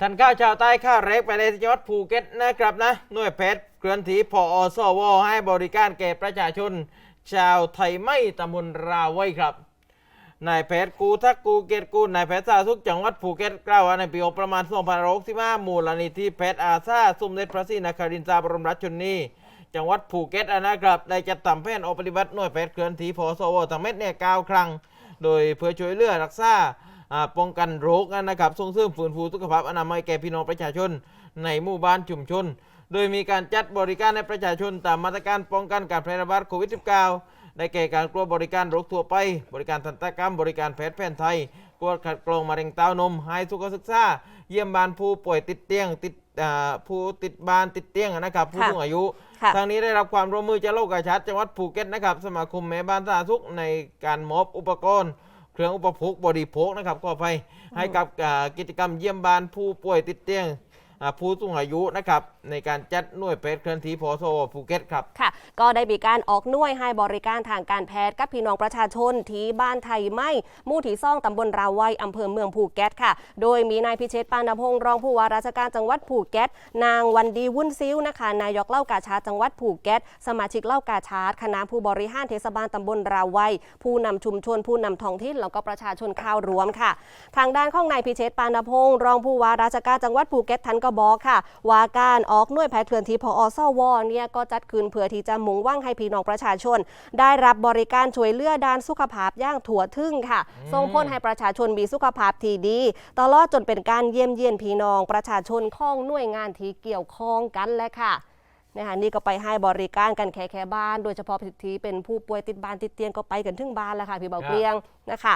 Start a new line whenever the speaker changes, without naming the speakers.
ท่านข้าวชาวใต้ข้าวเล็กไปเลยที่จังหวัดภูเก็ตนะครับนะหน่วยแพทย์เคลื่อนที่พออสวให้บริการแก่ประชาชน ชาวไทยไม่ตำบลราไว้ครับนายแพทย์กูทักกูเกตกูนายแพทย์สาธารณสุขจังหวัดภูเก็ตกล่าวว่าในปีประมาณ2565มูลนิธิแพทย์อาซาสมเด็จพระศรีนครินทราบรมราชชนนีจังหวัดภูเก็ตนะครับได้จัดทำแผนออกปฏิบัติหน่วยแพทย์เคลื่อนที่พอสวทั้งเม็ดเนี่ยเก้าครั้ง โดยเพื่อช่วยเหลือรักซ่า ป้องกันโรคนะครับส่งเสริมฟื้นฟูสุขภาพอนามัยแก่พี่น้องประชาชน ในหมู่บ้านชุมชน โดยมีการจัดบริการให้ประชาชนตามมาตรการป้องกันการแพร่ระบาดโควิด -19 ได้แก่การกลัวบริการโรคทั่วไป บริการทันตกรรม บริการแพทย์แผนไทยตรวจคัดกรองมะเร็งเต้านมให้สุขศึกษา เยี่ยมบ้านผู้ป่วยติดเตียงติดอ่าผู้ติดบ้านติดเตียงนะครับผู้
ค่ะ
สูงอายุ
ค่ะ
ทางนี้ได้รับความร่วมมือจากโลกกาชัดจังหวัดภูเก็ตนะครับสมาคมแม่บ้านสาธารณสุขในการมอบอุปกรณ์ เครื่องอุปโภคบริโภคนะครับก็ไปให้กับกิจกรรมเยี่ยมบ้านผู้ป่วยติดเตียง ผู้สูงอายุนะครับในการจัดหน่วยแพทย์เคลื่อนที่พอโซภูเก็ตครับ
ค่ะ ก็ได้มีการออกหน่วยให้บริการทางการแพทย์กับพี่น้องประชาชนที่บ้านไทยไม่มู่ที่ซ่องตำบลราวัยอำเภอเมืองภูเก็ตค่ะ โดยมีนายพิเชษปานพงศ์รองผู้ว่าราชการจังหวัดภูเก็ต นางวันดีวุ่นซิ้วนะคะ นายกเล่ากาชาดจังหวัดภูเก็ต สมาชิกเล่ากาชาดคณะผู้บริหารเทศบาลตำบลราวัยผู้นำชุมชนผู้นำท้องถิ่นแล้วก็ประชาชนข้าวรวมค่ะ ทางด้านของนายพิเชษปานพงศ์รองผู้ว่าราชการจังหวัดภูเก็ตทันก็บอกค่ะ ว่าการออกหน่วยแพทย์เคลื่อนที่พอสวเนี่ยก็จัดขึ้นเพื่อที่จะมุ่งหว่างให้พี่น้องประชาชน ได้รับบริการช่วยเหลือด้านสุขภาพอย่างถั่วถึงค่ะส่งผลให้ประชาชนมีสุขภาพที่ดี ตลอดจนเป็นการเยี่ยมเยียนพี่น้องประชาชนข้องหน่วยงานที่เกี่ยวข้องกันแหละค่ะนะคะนี่ก็ไปให้บริการกันแค่แค่บ้าน โดยเฉพาะที่เป็นผู้ป่วยติดบ้านติดเตียงก็ไปกันถึงบ้านแล้วค่ะพี่เบา
ครับ
เกลียงนะคะ